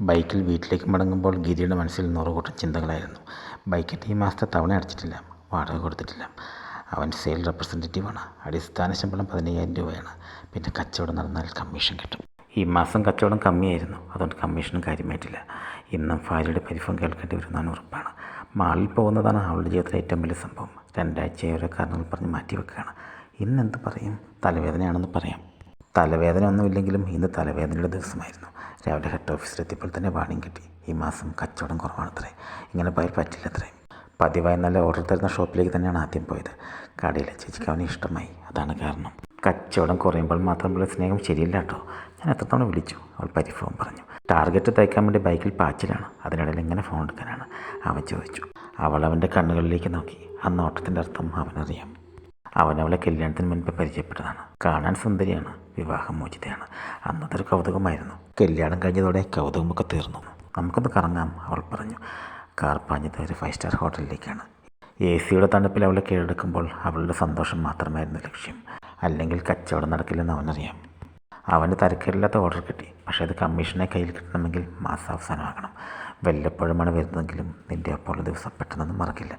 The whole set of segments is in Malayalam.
ബൈക്കിൽ വീട്ടിലേക്ക് മടങ്ങുമ്പോൾ ഗിരിയുടെ മനസ്സിൽ നൂറുകൂട്ടം ചിന്തകളായിരുന്നു. ബൈക്കിന്റെ ഈ മാസത്തെ തവണ അടച്ചിട്ടില്ല വാടക കൊടുത്തിട്ടില്ല. അവൻ സെയിൽ റെപ്രസെന്റേറ്റീവാണ് അടിസ്ഥാന ശമ്പളം പതിനയ്യായിരം രൂപയാണ്. പിന്നെ കച്ചവടം നടന്നാൽ കമ്മീഷൻ കിട്ടും. ഈ മാസം കച്ചവടം കമ്മിയായിരുന്നു. അതുകൊണ്ട് കമ്മീഷനും കാര്യമായിട്ടില്ല. ഇന്നും ഭാര്യയുടെ പരിഭവം കേൾക്കേണ്ടി വരുന്നതാണ് ഉറപ്പാണ് മാളിൽ പോകുന്നതാണ് അവളുടെ ജീവിതത്തിലെ ഏറ്റവും വലിയ സംഭവം. രണ്ടാഴ്ചയായി ഓരോ കാരണങ്ങൾ പറഞ്ഞ് മാറ്റി വെക്കുകയാണ് ഇന്നെന്ത് പറയും? തലവേദനയാണെന്ന് പറയാം. തലവേദന ഒന്നുമില്ലെങ്കിലും ഇന്ന് തലവേദനയുടെ ദിവസമായിരുന്നു. രാവിലെ ഹെഡ് ഓഫീസിലെത്തിയപ്പോൾ തന്നെ വാണിംഗ് കിട്ടി. ഈ മാസം കച്ചവടം കുറവാണത്രേ. ഇങ്ങനെ പോയാൽ പറ്റില്ലത്രേ. പതിവായി നല്ല ഓർഡർ തരുന്ന ഷോപ്പിലേക്ക് തന്നെയാണ് ആദ്യം പോയത്. കടയിലെ ചേച്ചിക്ക് അവന് ഇഷ്ടമായി. അതാണ് കാരണം. കച്ചവടം കുറയുമ്പോൾ മാത്രം മാത്രമുള്ള സ്നേഹം ശരിയില്ല കേട്ടോ. ഞാൻ എത്രത്തോളം വിളിച്ചു. അവൾ പരിഭവം പറഞ്ഞു. ടാർഗറ്റ് തയ്ക്കാൻ വേണ്ടി ബൈക്കിൽ പാച്ചിലാണ്. അതിനിടയിൽ എങ്ങനെ ഫോൺ എടുക്കാനാണ്? അവൻ ചോദിച്ചു. അവൾ അവന്റെ കണ്ണുകളിലേക്ക് നോക്കി. ആ നോട്ടത്തിന്റെ അർത്ഥം അവനറിയാം. അവൻ അവളെ കല്യാണത്തിന് മുൻപ് പരിചയപ്പെട്ടതാണ്. കാണാൻ സുന്ദരിയാണ് വിവാഹം വിവാഹമോചിതയാണ് ഒരു കൗതുകമായിരുന്നു. കല്യാണം കഴിഞ്ഞതോടെ കൗതുകമൊക്കെ തീർന്നു. നമുക്കൊന്ന് കറങ്ങാം അവൾ പറഞ്ഞു. കാർ പാഞ്ഞത് ഒരു ഫൈവ് സ്റ്റാർ ഹോട്ടലിലേക്കാണ്. എ സിയുടെ തണുപ്പിൽ അവളെ കീഴടക്കുമ്പോൾ അവളുടെ സന്തോഷം മാത്രമായിരുന്നു ലക്ഷ്യം. അല്ലെങ്കിൽ കച്ചവടം നടക്കില്ലെന്ന് അവനറിയാം. അവന് തരക്കേടില്ലാത്ത ഓർഡർ കിട്ടി. പക്ഷേ അത് കമ്മീഷനെ കയ്യിൽ കിട്ടണമെങ്കിൽ മാസാവസാനമാകണം വല്ലപ്പോഴുമാണ് വരുന്നതെങ്കിലും നിന്റെ ഒപ്പമുള്ള ദിവസം പെട്ടെന്നൊന്നും മറക്കില്ല.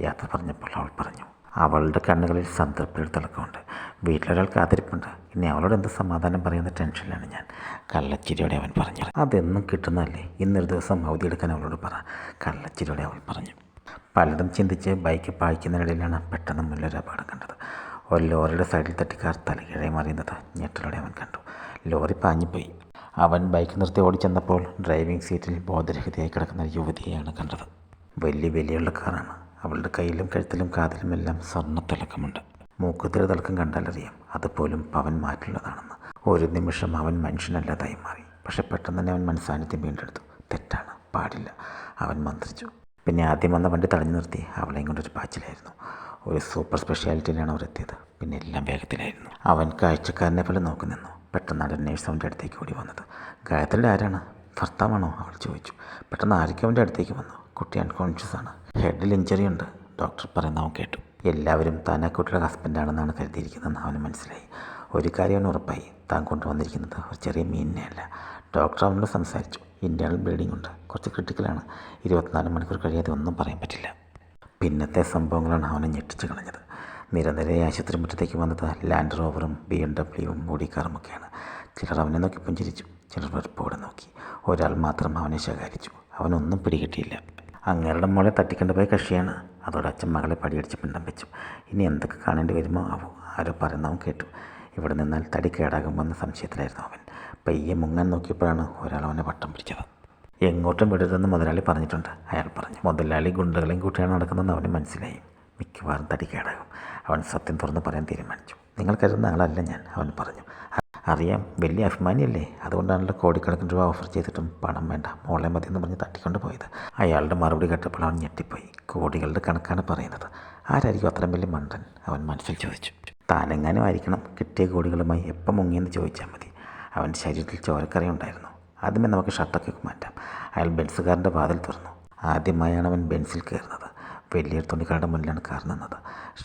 യാത്ര പറഞ്ഞപ്പോൾ അവൾ പറഞ്ഞു. അവളുടെ കണ്ണുകളിൽ സംതൃപ്തിയുടെ തിളക്കമുണ്ട്. വീട്ടിലൊരാൾ കാത്തിരിപ്പുണ്ട്. ഇനി അവളോട് എന്ത് സമാധാനം പറയുന്ന ടെൻഷനിലാണ് ഞാൻ. കള്ളച്ചിരിയോടെ അവൻ പറഞ്ഞു. അതെന്നും കിട്ടുന്നതല്ലേ? ഇന്നൊരു ദിവസം അവധി എടുക്കാൻ അവളോട് പറ. കള്ളച്ചിരിയോടെ അവൾ പറഞ്ഞു. പലതും ചിന്തിച്ച് ബൈക്ക് പായിക്കുന്നതിനിടയിലാണ് പെട്ടെന്ന് മുന്നിലൊരു അപകടം കണ്ടത്. ഒരു ലോറിയുടെ സൈഡിൽ തട്ടി കാർ തലകീഴെ മറിയുന്നത് ഞെട്ടലോടെ അവൻ കണ്ടു. ലോറി പാഞ്ഞുപോയി. അവൻ ബൈക്ക് നിർത്തി ഓടിച്ചെന്നപ്പോൾ ഡ്രൈവിംഗ് സീറ്റിൽ ബോധരഹിതയായി കിടക്കുന്ന യുവതിയെയാണ് കണ്ടത്. വലിയ വിലയുള്ള കാറാണ്. അവളുടെ കയ്യിലും കഴുത്തിലും കാതിലും എല്ലാം സ്വർണ തിളക്കമുണ്ട്. മൂക്കത്തിലെ തിളക്കം കണ്ടാലറിയാം അതുപോലും പവൻ മാറ്റുള്ളതാണെന്ന് ഒരു നിമിഷം അവൻ മനുഷ്യനല്ലാതായി മാറി. പക്ഷെ പെട്ടെന്ന് തന്നെ അവൻ മനസ്സാന്നിധ്യം വീണ്ടെടുത്തു. തെറ്റാണ്. പാടില്ല. അവൻ മന്ത്രിച്ചു. പിന്നെ ആദ്യം വന്ന വണ്ടി തടഞ്ഞു നിർത്തി. അവളെയും കൊണ്ടൊരു പാച്ചിലായിരുന്നു. ഒരു സൂപ്പർ സ്പെഷ്യാലിറ്റിയിലാണ് അവർ എത്തിയത്. പിന്നെ എല്ലാം വേഗത്തിലായിരുന്നു. അവൻ കാഴ്ചക്കാരനെ പോലെ നോക്കി നിന്നു. പെട്ടെന്നാണ് നേഴ്സ് അവന്റെ അടുത്തേക്ക് ഓടി വന്നത്. ഗായത്രിയുടെ ആരാണ്? ഭർത്താവാണോ? അവൾ ചോദിച്ചു. പെട്ടെന്ന് ആരൊക്കെ അവന്റെ അടുത്തേക്ക് വന്നു. കുട്ടി അൺകോൺഷ്യസ് ആണ്. ഹെഡിൽ ഇഞ്ചറി ഉണ്ട്. ഡോക്ടർ പറയുന്ന അവൻ കേട്ടു. എല്ലാവരും താൻ ആ ഹസ്ബൻഡാണെന്നാണ് കരുതിയിരിക്കുന്നതെന്ന് അവന് മനസ്സിലായി. ഒരു കാര്യം അവന് ഉറപ്പായി. താൻ കൊണ്ടുവന്നിരിക്കുന്നത് ഒരു ചെറിയ മീനിനെയല്ല. ഡോക്ടർ അവനോട് സംസാരിച്ചു. ഇന്റേണൽ ബ്ലീഡിംഗ് ഉണ്ട്. കുറച്ച് ക്രിട്ടിക്കലാണ് ഇരുപത്തിനാല് മണിക്കൂർ കഴിയാതെ ഒന്നും പറയാൻ പറ്റില്ല. പിന്നത്തെ സംഭവങ്ങളാണ് അവനെ ഞെട്ടിച്ച് കളഞ്ഞത്. നിരന്തരമായി ആശുപത്രി മുറ്റത്തേക്ക് വന്നത് ലാൻഡ് റോവറും ബി എം ഡബ്ല്യുവും ബോഡി കാറുമൊക്കെയാണ് ചിലർ അവനെ നോക്കി പുഞ്ചിരിച്ചു. ചിലർ വെറുപ്പോടെ നോക്കി. ഒരാൾ മാത്രം അവനെ ശകാരിച്ചു. അവനൊന്നും പിടികിട്ടിയില്ല. അങ്ങേരുടെ മോളെ തട്ടിക്കൊണ്ട് പോയ കക്ഷിയാണ്. അതോടെ അച്ഛൻ മകളെ പടിയടിച്ച് പിണ്ടം വെച്ചു. ഇനി എന്തൊക്കെ കാണേണ്ടി വരുമോ ആവോ ആരോ പറയുന്നവൻ കേട്ടു. ഇവിടെ നിന്നാൽ തടി കേടാകുമെന്ന സംശയത്തിലായിരുന്നു അവൻ. പയ്യെ മുങ്ങാൻ നോക്കിയപ്പോഴാണ് ഒരാൾ അവനെ വട്ടം പിടിച്ചത്. എങ്ങോട്ടും വിടരുതെന്ന് മുതലാളി പറഞ്ഞിട്ടുണ്ട്. അയാൾ പറഞ്ഞു. മുതലാളി ഗുണ്ടകളെയും കൂട്ടിയാണ് നടക്കുന്നതെന്ന് അവന് മനസ്സിലായി. മിക്കവാറും തടി കേടാകും. അവൻ സത്യം തുറന്ന് പറയാൻ തീരുമാനിച്ചു. നിങ്ങൾ കരുതുന്ന ആളല്ല ഞാൻ അവൻ പറഞ്ഞു. അറിയാം. വലിയ അഭിമാനിയല്ലേ? അതുകൊണ്ടാണല്ലോ കോടിക്കണക്കിന് രൂപ ഓഫർ ചെയ്തിട്ടും പണം വേണ്ട. മോളെ മതി എന്ന് പറഞ്ഞ് തട്ടിക്കൊണ്ട് പോയത്. അയാളുടെ മറുപടി കേട്ടപ്പോൾ അവൻ ഞെട്ടിപ്പോയി. കോടികളുടെ കണക്കാണ് പറയുന്നത്. ആരായിരിക്കും അത്രയും വലിയ മണ്ടൻ? അവൻ മനസ്സിൽ ചോദിച്ചു. താനെങ്ങാനും ആയിരിക്കണം. കിട്ടിയ കോടികളുമായി എപ്പം മുങ്ങിയെന്ന് ചോദിച്ചാൽ മതി. അവന്റെ ശരീരത്തിൽ ചോരക്കറി ഉണ്ടായിരുന്നു. ആദ്യമേ നമുക്ക് ഷർട്ടൊക്കെ മാറ്റാം. അയാൾ ബെൻസുകാരന്റെ വാതിൽ തുറന്നു. ആദ്യമായാണ് അവൻ ബെൻസിൽ കയറുന്നത്. വലിയൊരു തുണിക്കാരുടെ മുന്നിലാണ് കാർ നിന്നത്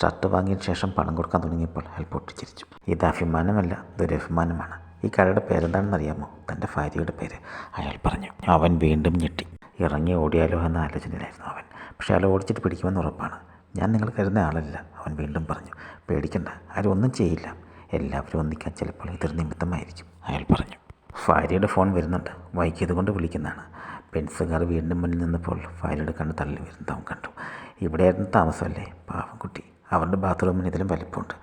ഷർട്ട് വാങ്ങിയ ശേഷം പണം കൊടുക്കാൻ തുടങ്ങിയപ്പോൾ അയാൾ പൊട്ടിച്ചിരിച്ചു. ഇത് അഭിമാനമല്ല ദുരഭിമാനമാണ്. ഈ കടയുടെ പേരെന്താണെന്ന് അറിയാമോ തന്റെ ഭാര്യയുടെ പേര് അയാൾ പറഞ്ഞു. അവൻ വീണ്ടും ഞെട്ടി. ഇറങ്ങി ഓടിയാലോ എന്ന ആലോചനയിലായിരുന്നു അവൻ. പക്ഷേ അയാൾ ഓടിച്ചിട്ട് പിടിക്കുമെന്ന് ഉറപ്പാണ്. ഞാൻ നിങ്ങൾ കരുതുന്ന ആളല്ല അവൻ വീണ്ടും പറഞ്ഞു. പേടിക്കണ്ട ആരും ഒന്നും ചെയ്യില്ല. എല്ലാവരും ഒന്നിക്കാൻ ചിലപ്പോൾ ഇതൊരു നിമിത്തമായിരിക്കും അയാൾ പറഞ്ഞു. ഭാര്യയുടെ ഫോൺ വരുന്നുണ്ട്. വൈകിയത് കൊണ്ട് വിളിക്കുന്നതാണ്. പെൻസുകാർ വീണ്ടും മുന്നിൽ നിന്നപ്പോൾ ഭാര്യയുടെ കണ്ണ് തള്ളി വരുന്നത് കണ്ടു. ഇവിടെയായിരുന്നു താമസമല്ലേ? പാവം കുട്ടി. അവരുടെ ബാത്റൂമിന് ഇതിലും വലിപ്പമുണ്ട്.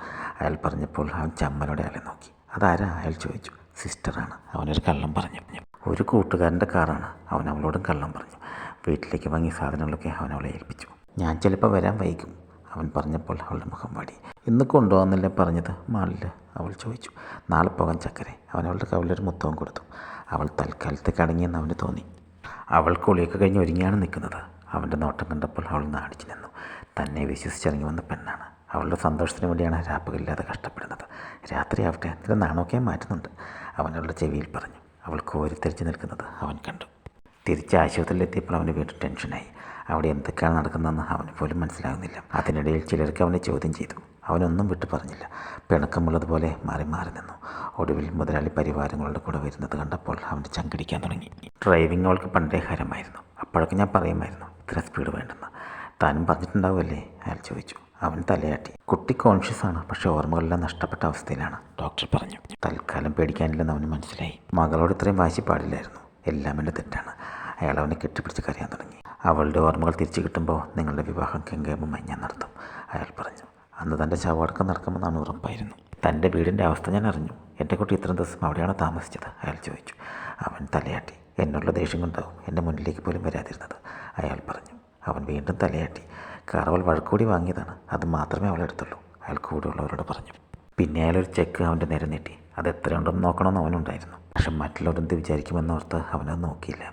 അയാൾ പറഞ്ഞപ്പോൾ അവൻ ചമ്മലോടെ അയാളെ നോക്കി. അതാരാ? അയാൾ ചോദിച്ചു. സിസ്റ്ററാണ്. അവനൊരു കള്ളം പറഞ്ഞു. ഒരു കൂട്ടുകാരന്റെ കാറാണ്. അവൻ അവളോടും കള്ളം പറഞ്ഞു. വീട്ടിലേക്ക് വാങ്ങിയ സാധനങ്ങളൊക്കെ അവൻ അവളെ ഏൽപ്പിച്ചു. ഞാൻ ചിലപ്പോൾ വരാൻ വൈകും. അവൻ പറഞ്ഞപ്പോൾ അവളുടെ മുഖം വാടി. ഇന്ന് കൊണ്ടുപോകുന്നില്ല പറഞ്ഞത്? മാളിൽ അവൾ ചോദിച്ചു. നാളെ പോകാൻ ചക്കരെ. അവൻ അവളുടെ കവിലൊരു മുത്തവും കൊടുത്തു. അവൾ തൽക്കാലത്തേക്ക് അടങ്ങിയെന്ന് അവന് തോന്നി. അവൾ കുളിയൊക്കെ കഴിഞ്ഞ് ഒരുങ്ങിയാണ് നിൽക്കുന്നത്. അവന്റെ നോട്ടം കണ്ടപ്പോൾ അവൾ നാടിച്ചു നിന്നു. തന്നെ വിശ്വസിച്ചിറങ്ങി വന്ന പെണ്ണാണ്. അവളുടെ സന്തോഷത്തിന് വേണ്ടിയാണ് രാപ്പകലില്ലാതെ കഷ്ടപ്പെടുന്നത്. രാത്രിയാവട്ടെ നിന്റെ നാണോക്കെ മാറ്റുന്നുണ്ട്. അവൻ അവളുടെ ചെവിയിൽ പറഞ്ഞു. അവൾ കോരിത്തെരിച്ച് നിൽക്കുന്നത് അവൻ കണ്ടു. തിരിച്ച് ആശുപത്രിയിലെത്തിയപ്പോൾ അവന് വീണ്ടും ടെൻഷനായി. അവിടെ എന്തൊക്കെയാണ് നടക്കുന്നതെന്ന് അവന് പോലും മനസ്സിലാകുന്നില്ല. അതിനിടയിൽ ചിലർക്ക് അവനെ ചോദ്യം ചെയ്തു. അവനൊന്നും വിട്ടു പറഞ്ഞില്ല. പിണക്കമുള്ളതുപോലെ മാറി മാറി നിന്നു. ഒടുവിൽ മുതലാളി പരിവാരങ്ങളുടെ കൂടെ വരുന്നത് കണ്ടപ്പോൾ അവന്റെ ചങ്കിടിക്കാൻ തുടങ്ങി. ഡ്രൈവിംഗ് അവൾക്ക് പണ്ടേ ഹരമായിരുന്നു. അപ്പോഴൊക്കെ ഞാൻ പറയുമായിരുന്നു. ഇത്ര സ്പീഡ് വേണ്ടെന്ന്. താനും പറഞ്ഞിട്ടുണ്ടാവുമല്ലേ? അയാൾ ചോദിച്ചു. അവൻ തലയാട്ടി. കുട്ടി കോൺഷ്യസ് ആണ് പക്ഷേ ഓർമ്മകളെല്ലാം നഷ്ടപ്പെട്ട അവസ്ഥയിലാണ്. ഡോക്ടർ പറഞ്ഞു. തൽക്കാലം പേടിക്കാനില്ലെന്ന് അവന് മനസ്സിലായി. മകളോട് ഇത്രയും വാശി പാടില്ലായിരുന്നു. എല്ലാം എന്റെ തെറ്റാണ്. അയാൾ അവനെ കെട്ടിപ്പിടിച്ച് കരയാൻ തുടങ്ങി. അവളുടെ ഓർമ്മകൾ തിരിച്ചു കിട്ടുമ്പോൾ നിങ്ങളുടെ വിവാഹം കെങ്കേമമായി ഞാൻ നടത്തും അയാൾ പറഞ്ഞു. അന്ന് തന്റെ ശവടക്കം നടക്കുമെന്നാണ് ഉറപ്പായിരുന്നു. തന്റെ വീടിന്റെ അവസ്ഥ ഞാൻ അറിഞ്ഞു. എന്റെ കുട്ടി ഇത്രയും ദിവസം അവിടെയാണ് താമസിച്ചത് അയാൾ ചോദിച്ചു. അവൻ തലയാട്ടി. എന്നുള്ള ദേഷ്യം കൊണ്ടാവും എന്റെ മുന്നിലേക്ക് പോലും വരാതിരുന്നത്. വീണ്ടും തലയാട്ടി. കാറവൾ വഴക്കൂടി വാങ്ങിയതാണ്. അത് മാത്രമേ അവൾ എടുത്തുള്ളൂ. അയാൾ കൂടെയുള്ളവരോട് പറഞ്ഞു. പിന്നെ അയാളൊരു ചെക്ക് അവന്റെ നേരെ നീട്ടി. അത് എത്രയുണ്ടെന്ന് നോക്കണമെന്ന് അവനുണ്ടായിരുന്നു. പക്ഷെ മറ്റുള്ളവരെന്ത് വിചാരിക്കുമെന്നോർത്ത് അവനത് നോക്കിയില്ല.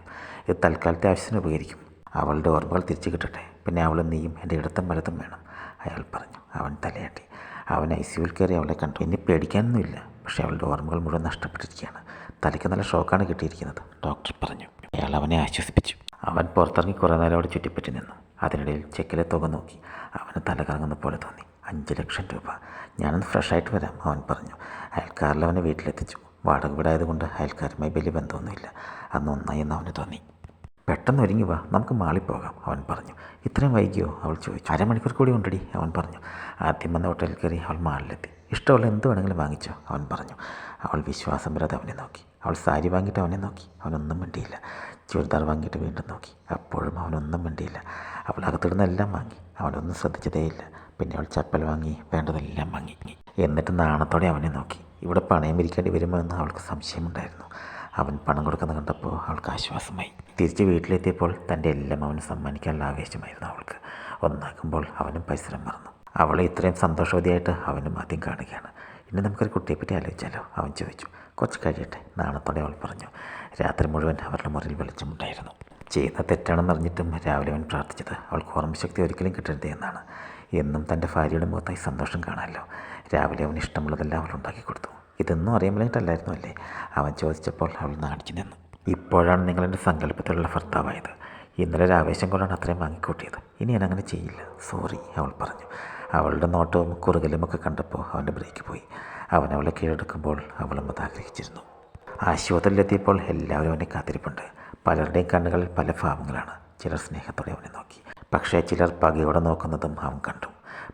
ഇത് തൽക്കാലത്തെ ആവശ്യത്തിന് ഉപകരിക്കും. അവളുടെ ഓർമ്മകൾ തിരിച്ചു കിട്ടട്ടെ. പിന്നെ അവൾ നീയും എന്റെ ഇടത്തും വലത്തും വേണം. അയാൾ പറഞ്ഞു. അവൻ തലയാട്ടി. അവൻ ഐ സിയുവിൽ കയറി അവളെ കണ്ടു. ഇനി പേടിക്കാനൊന്നുമില്ല. പക്ഷേ അവളുടെ ഓർമ്മകൾ മുഴുവൻ നഷ്ടപ്പെട്ടിരിക്കുകയാണ്. തലയ്ക്ക് നല്ല ഷോക്കാണ് കിട്ടിയിരിക്കുന്നത്. ഡോക്ടർ പറഞ്ഞു. അയാൾ അവനെ ആശ്വസിപ്പിച്ചു. അവൻ പുറത്തിറങ്ങി കുറേ നേരം അവിടെ ചുറ്റിപ്പറ്റി നിന്നു. അതിനിടയിൽ ചെക്കിലെ തുക നോക്കി. അവന് തലകറങ്ങുന്ന പോലെ തോന്നി. അഞ്ച് ലക്ഷം രൂപ. ഞാനൊന്ന് ഫ്രഷായിട്ട് വരാം അവൻ പറഞ്ഞു. അയൽക്കാരിൽ അവനെ വീട്ടിലെത്തിച്ചു. വാടക വീടായതുകൊണ്ട് അയൽക്കാരുമായി വലിയ ബന്ധമൊന്നുമില്ല. അന്ന് ഒന്നായി എന്ന് അവന് തോന്നി. പെട്ടെന്ന് ഒരുങ്ങി വാ നമുക്ക് മാളിൽ പോകാം അവൻ പറഞ്ഞു. ഇത്രയും വൈകിയോ? അവൾ ചോദിച്ചു. അരമണിക്കൂർ കൂടി ഉണ്ടടി അവൻ പറഞ്ഞു. ആദ്യം വന്ന ഹോട്ടലിൽ കയറി അവൾ മാളിലെത്തി. ഇഷ്ടമുള്ള എന്ത് വേണമെങ്കിലും വാങ്ങിച്ചോ അവൻ പറഞ്ഞു. അവൾ വിശ്വാസം വരാതെ അവനെ നോക്കി. അവൾ സാരി വാങ്ങിയിട്ട് അവനെ നോക്കി. അവനൊന്നും മിണ്ടിയില്ല. ചുരിദാർ വാങ്ങിയിട്ട് വീണ്ടും നോക്കി. അപ്പോഴും അവനൊന്നും മിണ്ടിയില്ല. അവൾ അകത്തിടുന്ന എല്ലാം വാങ്ങി. അവനൊന്നും ശ്രദ്ധിച്ചതേയില്ല പിന്നെ അവൾ ചപ്പൽ വാങ്ങി വേണ്ടതെല്ലാം വാങ്ങി. എന്നിട്ട് നാണത്തോടെ അവനെ നോക്കി. ഇവിടെ പണയം ഇരിക്കേണ്ടി വരുമോ എന്ന് അവൾക്ക് സംശയമുണ്ടായിരുന്നു. അവൻ പണം കൊടുക്കുന്നത് കണ്ടപ്പോൾ അവൾക്ക് ആശ്വാസമായി. തിരിച്ച് വീട്ടിലെത്തിയപ്പോൾ തന്റെ എല്ലാം അവന് സമ്മാനിക്കാനുള്ള ആവേശമായിരുന്നു അവൾക്ക്. ഒന്നാക്കുമ്പോൾ അവനും പരിസരം മറന്നു. അവളെ ഇത്രയും സന്തോഷവതിയായിട്ട് അവനും ആദ്യം കാണുകയാണ്. ഇനി നമുക്കൊരു കുട്ടിയെപ്പറ്റി ആലോചിച്ചാലോ? അവൻ ചോദിച്ചു. കുറച്ച് കഴിയട്ടെ നാണത്തോടെ അവൾ പറഞ്ഞു. രാത്രി മുഴുവൻ അവരുടെ മുറിയിൽ വെളിച്ചമുണ്ടായിരുന്നു. ചെയ്യുന്ന തെറ്റാണെന്ന് അറിഞ്ഞിട്ടും രാവിലെ അവൻ പ്രാർത്ഥിച്ചത് അവൾക്ക് ഓർമ്മശക്തി ഒരിക്കലും കിട്ടരുത് എന്നാണ്. എന്നും തന്റെ ഭാര്യയുടെ മുഖത്തായി സന്തോഷം കാണാമല്ലോ. രാവിലെ അവന് ഇഷ്ടമുള്ളതെല്ലാം അവൾ ഉണ്ടാക്കി കൊടുത്തു. ഇതൊന്നും അറിയാമലായിട്ടല്ലായിരുന്നു അല്ലേ? അവൻ ചോദിച്ചപ്പോൾ അവൾ നാണിച്ചു നിന്നു. ഇപ്പോഴാണ് നിങ്ങളെന്റെ സങ്കല്പത്തിലുള്ള ഭർത്താവായത്. ഇന്നലെ ഒരു ആവേശം കൊണ്ടാണ് അത്രയും വാങ്ങിക്കൂട്ടിയത്. ഇനി ഞാൻ അങ്ങനെ ചെയ്യില്ല. സോറി അവൾ പറഞ്ഞു. അവളുടെ നോട്ടവും കുറുകലുമൊക്കെ കണ്ടപ്പോൾ അവന്റെ ബ്രേക്ക് പോയി. അവൻ അവളെ കീഴടക്കുമ്പോൾ അവളും അത് ആഗ്രഹിച്ചിരുന്നു. ആശുപത്രിയിലെത്തിയപ്പോൾ എല്ലാവരും അവനെ കാത്തിരിപ്പുണ്ട്. പലരുടെയും കണ്ണുകളിൽ പല ഭാവങ്ങളാണ്. ചിലർ സ്നേഹത്തോടെ അവനെ നോക്കി. പക്ഷേ ചിലർ പകയോടെ നോക്കുന്നതും അവൻ കണ്ടു.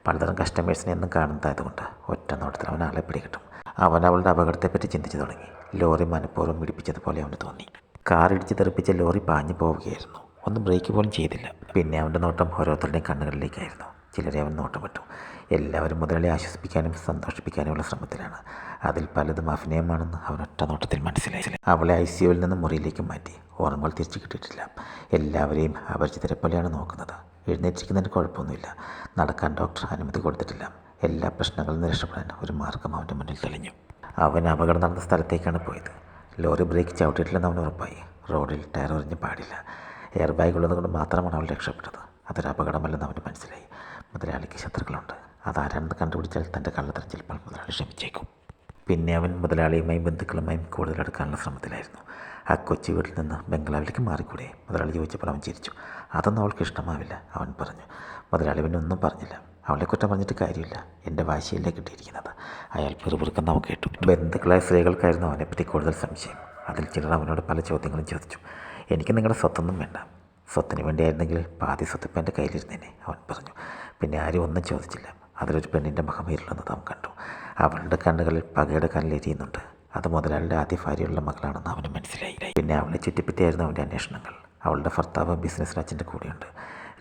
പലതരം കസ്റ്റമേഴ്സിനെ ഒന്നും കാണുന്നതായതുകൊണ്ട് ഒറ്റ നോട്ടത്തിൽ അവൻ ആളെ പിടികിട്ടും. അവൻ അവളുടെ അപകടത്തെപ്പറ്റി ചിന്തിച്ചു തുടങ്ങി. ലോറി മനഃപൂർവം പിടിപ്പിച്ചതുപോലെ അവന് തോന്നി. കാർ ഇടിച്ച് തെറിപ്പിച്ച ലോറി പാഞ്ഞു പോവുകയായിരുന്നു. ഒന്നും ബ്രേക്ക് പോലും ചെയ്തില്ല. പിന്നെ അവന്റെ നോട്ടം ഓരോരുത്തരുടെയും കണ്ണുകളിലേക്കായിരുന്നു. ചിലരെ അവൻ നോട്ടപ്പെട്ടു എല്ലാവരും മുതലാളി ആശ്വസിപ്പിക്കാനും സന്തോഷിപ്പിക്കാനുമുള്ള ശ്രമത്തിലാണ്. അതിൽ പലതും അഭിനയമാണെന്ന് അവൻ ഒറ്റ നോട്ടത്തിൽ മനസ്സിലായി അവളെ ഐ സി യുവിൽ നിന്ന് മുറിയിലേക്ക് മാറ്റി. ഓർമ്മകൾ തിരിച്ചു കിട്ടിയിട്ടില്ല. എല്ലാവരെയും അപരിചിതരെ പോലെയാണ് നോക്കുന്നത്. എഴുന്നേറ്റിരിക്കുന്നതിന് കുഴപ്പമൊന്നുമില്ല. നടക്കാൻ ഡോക്ടർ അനുമതി കൊടുത്തിട്ടില്ല. എല്ലാ പ്രശ്നങ്ങളും രക്ഷപ്പെടാൻ ഒരു മാർഗം അവന്റെ മുന്നിൽ തെളിഞ്ഞു. അവൻ അപകടം നടന്ന സ്ഥലത്തേക്കാണ് പോയത്. ലോറി ബ്രേക്ക് ചവിട്ടിയിട്ടില്ലെന്ന് അവൻ ഉറപ്പായി. റോഡിൽ ടയർ ഒറിഞ്ഞ് പാടില്ല. എയർ ബാഗ് ഉള്ളതുകൊണ്ട് മാത്രമാണ് അവൾ രക്ഷപ്പെട്ടത്. അതൊരു അപകടമല്ലെന്ന് അവന് മനസ്സിലായി. മുതലാളിക്ക് ശത്രുക്കളുണ്ട്. അതാരാണെന്ന് കണ്ടുപിടിച്ചാൽ തന്റെ കള്ളത്തരം ചിലപ്പോൾ മുതലാളി ക്ഷമിച്ചേക്കും. പിന്നെ അവൻ മുതലാളിയുമായും ബന്ധുക്കളുമായും കൂടുതൽ അടുക്കാനുള്ള ശ്രമത്തിലായിരുന്നു. ആ കൊച്ചി വീട്ടിൽ നിന്ന് ബംഗ്ലാവിലേക്ക് മാറിക്കൂടെ? മുതലാളി ചോദിച്ചപ്പോൾ അവൻ ചിരിച്ചു. അതൊന്നും അവൾക്ക് ഇഷ്ടമാവില്ല അവൻ പറഞ്ഞു. മുതലാളി പിന്നെ ഒന്നും പറഞ്ഞില്ല. അവളെ കുറ്റം പറഞ്ഞിട്ട് കാര്യമില്ല. എന്റെ വാശിയല്ലേ കിട്ടിയിരിക്കുന്നത്? അയാൾ പിറുപിറുക്കുന്ന അവൻ കേട്ടു. ബന്ധുക്കളായ സ്ത്രീകൾക്കായിരുന്നു അവനെപ്പറ്റി കൂടുതൽ സംശയം. അതിൽ ചിലർ അവനോട് പല ചോദ്യങ്ങളും ചോദിച്ചു. എനിക്ക് നിങ്ങളുടെ സ്വത്തൊന്നും വേണ്ട. സ്വത്തിന് വേണ്ടിയായിരുന്നെങ്കിൽ പാതി സ്വത്ത് ഇപ്പം എന്റെ കയ്യിലിരുന്നേനെ അവൻ പറഞ്ഞു. പിന്നെ ആരും ഒന്നും ചോദിച്ചില്ല. അതിലൊരു പെണ്ണിന്റെ മുഖം ഇരുളുന്നത് അവൻ കണ്ടു. അവളുടെ കണ്ണുകളിൽ പകയുടെ കല്ലെരിയുന്നുണ്ട് അത് മുതലാളിയുടെ ആദ്യ ഭാര്യയുള്ള മകളാണെന്ന് അവന് മനസ്സിലായി. പിന്നെ അവളെ ചുറ്റിപ്പറ്റിയായിരുന്നു അവന്റെ അന്വേഷണങ്ങൾ. അവളുടെ ഭർത്താവ് ബിസിനസ് അച്ഛന്റെ കൂടെയുണ്ട്.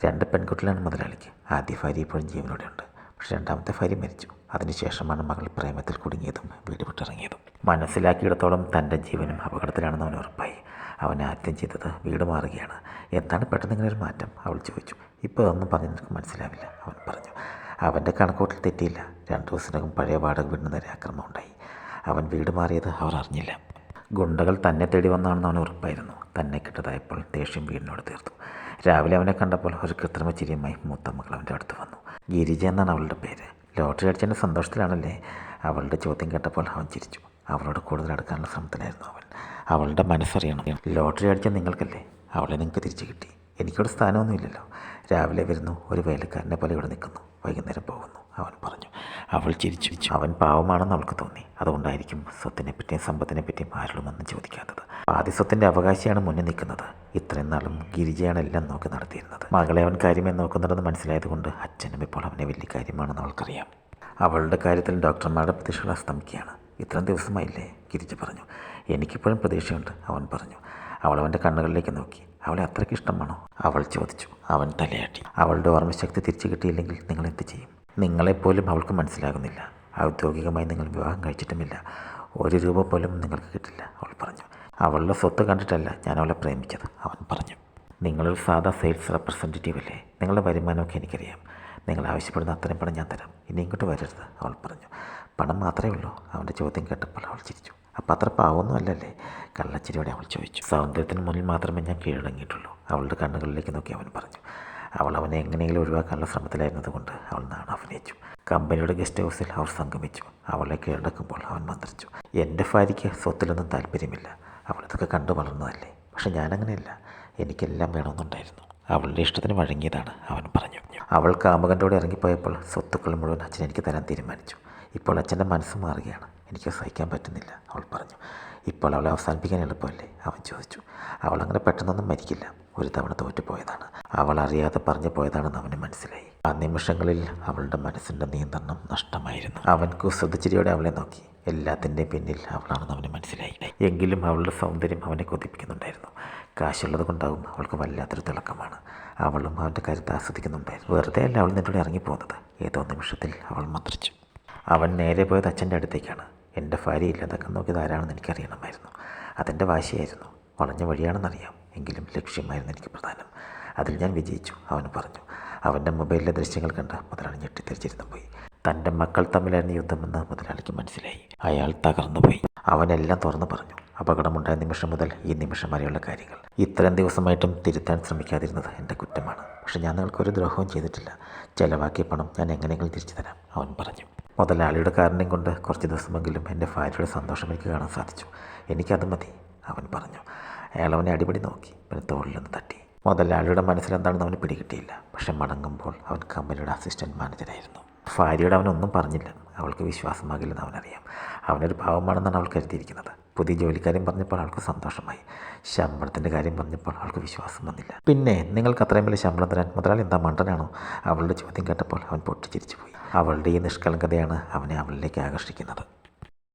രണ്ട് പെൺകുട്ടികളാണ് മുതലാളിക്ക്. ആദ്യ ഭാര്യ ഇപ്പോഴും ജീവനോടെയുണ്ട്. പക്ഷെ രണ്ടാമത്തെ ഭാര്യ മരിച്ചു. അതിനുശേഷമാണ് മകൾ പ്രേമത്തിൽ കുടുങ്ങിയതും വീട് വിട്ടിറങ്ങിയതും. മനസ്സിലാക്കിയിടത്തോളം തന്റെ ജീവനും അപകടത്തിലാണെന്ന് അവൻ ഉറപ്പായി. അവൻ ആദ്യം ചെയ്തത് വീട് മാറുകയാണ്. എന്താണ് പെട്ടെന്ന് ഇങ്ങനെ ഒരു മാറ്റം? അവൾ ചോദിച്ചു. ഇപ്പോൾ അതൊന്നും പറഞ്ഞ് നിനക്ക് മനസ്സിലാവില്ല അവൻ പറഞ്ഞു. അവന്റെ കണക്കൂട്ടിൽ തെറ്റിയില്ല. രണ്ട് ദിവസത്തിനകം പഴയ വാടക വീടിന് നേരെ ആക്രമണം ഉണ്ടായി അവൻ വീട് മാറിയത് അവർ അറിഞ്ഞില്ല. ഗുണ്ടകൾ തന്നെ തേടി വന്നാണെന്ന് അവൻ ഉറപ്പായിരുന്നു. തന്നെ കിട്ടതായപ്പോൾ ദേഷ്യം വീടിനോട് തീർത്തു. രാവിലെ അവനെ കണ്ടപ്പോൾ ഒരു കൃത്രിമ ചിരിയുമായി മൂത്ത മകൾ അവന്റെ അടുത്ത് വന്നു. ഗിരിജ എന്നാണ് അവളുടെ പേര്. ലോട്ടറി അടിച്ചതിന്റെ സന്തോഷത്തിലാണല്ലേ? അവളുടെ ചോദ്യം കേട്ടപ്പോൾ അവൻ ചിരിച്ചു. അവളോട് കൂടുതൽ അടുക്കാനുള്ള ശ്രമത്തിലായിരുന്നു അവൻ. അവളുടെ മനസ്സറിയണം. ലോട്ടറി അടിച്ച നിങ്ങൾക്കല്ലേ? അവളെ നിങ്ങൾക്ക് തിരിച്ചു കിട്ടി. എനിക്കിവിടെ സ്ഥാനമൊന്നുമില്ലല്ലോ. രാവിലെ വരുന്നു. ഒരു വേലക്കാരനെ പോലെ ഇവിടെ നിൽക്കുന്നു. വൈകുന്നേരം പോകുന്നു. അവൻ പറഞ്ഞു. അവൾ ചിരിച്ചു. അവൻ പാവമാണെന്ന് അവൾക്ക് തോന്നി. അതുകൊണ്ടായിരിക്കും സ്വത്തിനെ പറ്റിയും സമ്പത്തിനെ പറ്റിയും ആരോടുമൊന്നും ചോദിക്കാത്തത്. ആദ്യ സ്വത്തിന്റെ അവകാശിയാണ് മുന്നിൽ നിൽക്കുന്നത്. ഇത്രയും നാളും ഗിരിജയാണ് എല്ലാം നോക്കി നടത്തിയിരുന്നത്. മകളെ അവൻ കാര്യമേ നോക്കുന്നുണ്ടെന്ന് മനസ്സിലായത് കൊണ്ട് അച്ഛനും ഇപ്പോൾ അവനെ വലിയ കാര്യമാണെന്ന് അവൾക്കറിയാം. അവളുടെ കാര്യത്തിൽ ഡോക്ടർമാരുടെ പ്രതീക്ഷകൾ അസ്തമിക്കുകയാണ്. ഇത്രയും ദിവസമായില്ലേ? ഗിരിജ പറഞ്ഞു. എനിക്കിപ്പോഴും പ്രതീക്ഷയുണ്ട് അവൻ പറഞ്ഞു. അവൾ അവന്റെ കണ്ണുകളിലേക്ക് നോക്കി. അവളെ അത്രയ്ക്ക് ഇഷ്ടമാണോ? അവൾ ചോദിച്ചു. അവൻ തലയാട്ടി. അവളുടെ ഓർമ്മശക്തി തിരിച്ചു കിട്ടിയില്ലെങ്കിൽ നിങ്ങൾ എന്ത് ചെയ്യും? നിങ്ങളെപ്പോലും അവൾക്ക് മനസ്സിലാകുന്നില്ല. ഔദ്യോഗികമായി നിങ്ങൾ വിവാഹം കഴിച്ചിട്ടുമില്ല. ഒരു രൂപ പോലും നിങ്ങൾക്ക് കിട്ടില്ല അവൾ പറഞ്ഞു. അവളുടെ സ്വത്ത് കണ്ടിട്ടല്ല ഞാൻ അവളെ പ്രേമിച്ചത് അവൻ പറഞ്ഞു. നിങ്ങളൊരു സാധാ സെയിൽസ് റെപ്രസെന്റേറ്റീവ് അല്ലേ? നിങ്ങളുടെ വരുമാനമൊക്കെ എനിക്കറിയാം. നിങ്ങൾ ആവശ്യപ്പെടുന്ന അത്രയും പണം ഞാൻ തരാം. ഇനി ഇങ്ങോട്ട് വരരുത് അവൾ പറഞ്ഞു. പണം മാത്രമേ ഉള്ളൂ അവന്റെ ചോദ്യം കേട്ടപ്പോൾ അവൾ ചിരിച്ചു. അപ്പം അത്ര അല്ലല്ലേ? കള്ളച്ചിരിയോടെ അവൾ ചോദിച്ചു. സൗന്ദര്യത്തിന് മുന്നിൽ മാത്രമേ ഞാൻ കീഴടങ്ങിയിട്ടുള്ളൂ. അവളുടെ കണ്ണുകളിലേക്ക് നോക്കി അവൻ പറഞ്ഞു. അവൾ അവനെ എങ്ങനെയെങ്കിലും ഒഴിവാക്കാനുള്ള ശ്രമത്തിലായിരുന്നത് കൊണ്ട് അവൾ നാണം അഭിനയിച്ചു. കമ്പനിയുടെ ഗസ്റ്റ് ഹൗസിൽ അവർ സംഗമിച്ചു. അവളെ കീഴടക്കുമ്പോൾ അവൻ മന്ത്രിച്ചു. എന്റെ ഭാര്യയ്ക്ക് സ്വത്തിലൊന്നും താല്പര്യമില്ല. അവളിതൊക്കെ കണ്ടു വളർന്നതല്ലേ? പക്ഷെ ഞാനങ്ങനെയല്ല. എനിക്കെല്ലാം വേണമെന്നുണ്ടായിരുന്നു. അവളുടെ ഇഷ്ടത്തിന് വഴങ്ങിയതാണ് അവൻ പറഞ്ഞു. അവൾ കാമകന്റെ ഇറങ്ങിപ്പോയപ്പോൾ സ്വത്തുക്കൾ മുഴുവൻ അച്ഛൻ എനിക്ക് തരാൻ തീരുമാനിച്ചു. ഇപ്പോൾ അച്ഛന്റെ മനസ്സ് മാറുകയാണ്. എനിക്ക് സഹിക്കാൻ പറ്റുന്നില്ല. അവൾ പറഞ്ഞു. ഇപ്പോൾ അവളെ അവസാനിപ്പിക്കാൻ എളുപ്പമല്ലേ? അവൻ ചോദിച്ചു. അവൾ അങ്ങനെ പെട്ടെന്നൊന്നും മരിക്കില്ല. ഒരു തവണ തോറ്റുപോയതാണ്. അവൾ അറിയാതെ പറഞ്ഞു പോയതാണെന്ന് അവന് മനസ്സിലായി. ആ നിമിഷങ്ങളിൽ അവളുടെ മനസ്സിന്റെ നിയന്ത്രണം നഷ്ടമായിരുന്നു. അവൻ കുസൃതിച്ചിരിയോടെ അവളെ നോക്കി. എല്ലാത്തിന്റെയും പിന്നിൽ അവളാണെന്ന് അവന് മനസ്സിലായി. എങ്കിലും അവളുടെ സൗന്ദര്യം അവനെ കൊതിപ്പിക്കുന്നുണ്ടായിരുന്നു. കാശുള്ളത് കൊണ്ടാവും അവൾക്ക് വല്ലാത്തൊരു തിളക്കമാണ്. അവളും അവന്റെ കാര്യത്തെ ആസ്വദിക്കുന്നുണ്ടായിരുന്നു. വെറുതെ അല്ല അവൾ നിന്നോട് ഇറങ്ങിപ്പോകുന്നത് ഏതോ നിമിഷത്തിൽ അവൾ മന്ത്രിച്ചു. അവൻ നേരെ പോയത് അച്ഛന്റെ അടുത്തേക്കാണ്. എന്റെ ഭാര്യ ഇല്ലാതൊക്കെ നോക്കിയത് ആരാണെന്ന് എനിക്കറിയണമായിരുന്നു. അതെന്റെ വാശിയായിരുന്നു. വളഞ്ഞ വഴിയാണെന്നറിയാം. എങ്കിലും ലക്ഷ്യമായിരുന്നു എനിക്ക് പ്രധാനം. അതിൽ ഞാൻ വിജയിച്ചു അവൻ പറഞ്ഞു. അവന്റെ മൊബൈലിലെ ദൃശ്യങ്ങൾ കണ്ട് മുതലാളി ഞെട്ടിത്തിരിച്ചിരുന്നു പോയി. തന്റെ മക്കൾ തമ്മിലായിരുന്നു യുദ്ധമെന്ന് മുതലാളിക്ക് മനസ്സിലായി. അയാൾ തകർന്നുപോയി അവനെല്ലാം തുറന്നു പറഞ്ഞു. അപകടമുണ്ടായ നിമിഷം മുതൽ ഈ നിമിഷം വരെയുള്ള കാര്യങ്ങൾ. ഇത്രയും ദിവസമായിട്ടും തിരുത്താൻ ശ്രമിക്കാതിരുന്നത് എന്റെ കുറ്റമാണ്. പക്ഷെ ഞാൻ നിങ്ങൾക്കൊരു ദ്രോഹവും ചെയ്തിട്ടില്ല. ചിലവാക്കിയ പണം ഞാൻ എങ്ങനെയെങ്കിലും തിരിച്ചു തരാം അവൻ പറഞ്ഞു. മുതലാളിയുടെ കാരണം കൊണ്ട് കുറച്ച് ദിവസമെങ്കിലും എന്റെ ഭാര്യയുടെ സന്തോഷം എനിക്ക് കാണാൻ സാധിച്ചു. എനിക്കത് മതി അവൻ പറഞ്ഞു. അയാൾ അവനെ അടിപൊളി നോക്കി പിന്നെ തോളിൽ നിന്ന് തട്ടി. മുതലാളിയുടെ മനസ്സിലെന്താണെന്ന് അവന് പിടികിട്ടിയില്ല. പക്ഷെ മടങ്ങുമ്പോൾ അവൻ കമ്പനിയുടെ അസിസ്റ്റന്റ് മാനേജറായിരുന്നു ഭാര്യയോട് അവനൊന്നും പറഞ്ഞില്ല. അവൾക്ക് വിശ്വാസമാകില്ലെന്ന് അവനറിയാം. അവനൊരു പാവമാണെന്നാണ് അവൾ കരുതിയിരിക്കുന്നത്. പുതിയ ജോലിക്കാരൻ പറഞ്ഞപ്പോൾ അവൾക്ക് സന്തോഷമായി. ശമ്പളത്തിന്റെ കാര്യം പറഞ്ഞപ്പോൾ അവൾക്ക് വിശ്വാസം വന്നില്ല. പിന്നെ നിങ്ങൾക്ക് അത്രയും വലിയ ശമ്പളം തരാൻ മുതലാളി എന്താ മണ്ടനാണോ? അവളുടെ ചോദ്യം കേട്ടപ്പോൾ അവൻ പൊട്ടിച്ചിരിച്ചു പോയി അവളുടെ ഈ നിഷ്കളങ്കതയാണ് അവനെ അവളിലേക്ക് ആകർഷിക്കുന്നത്.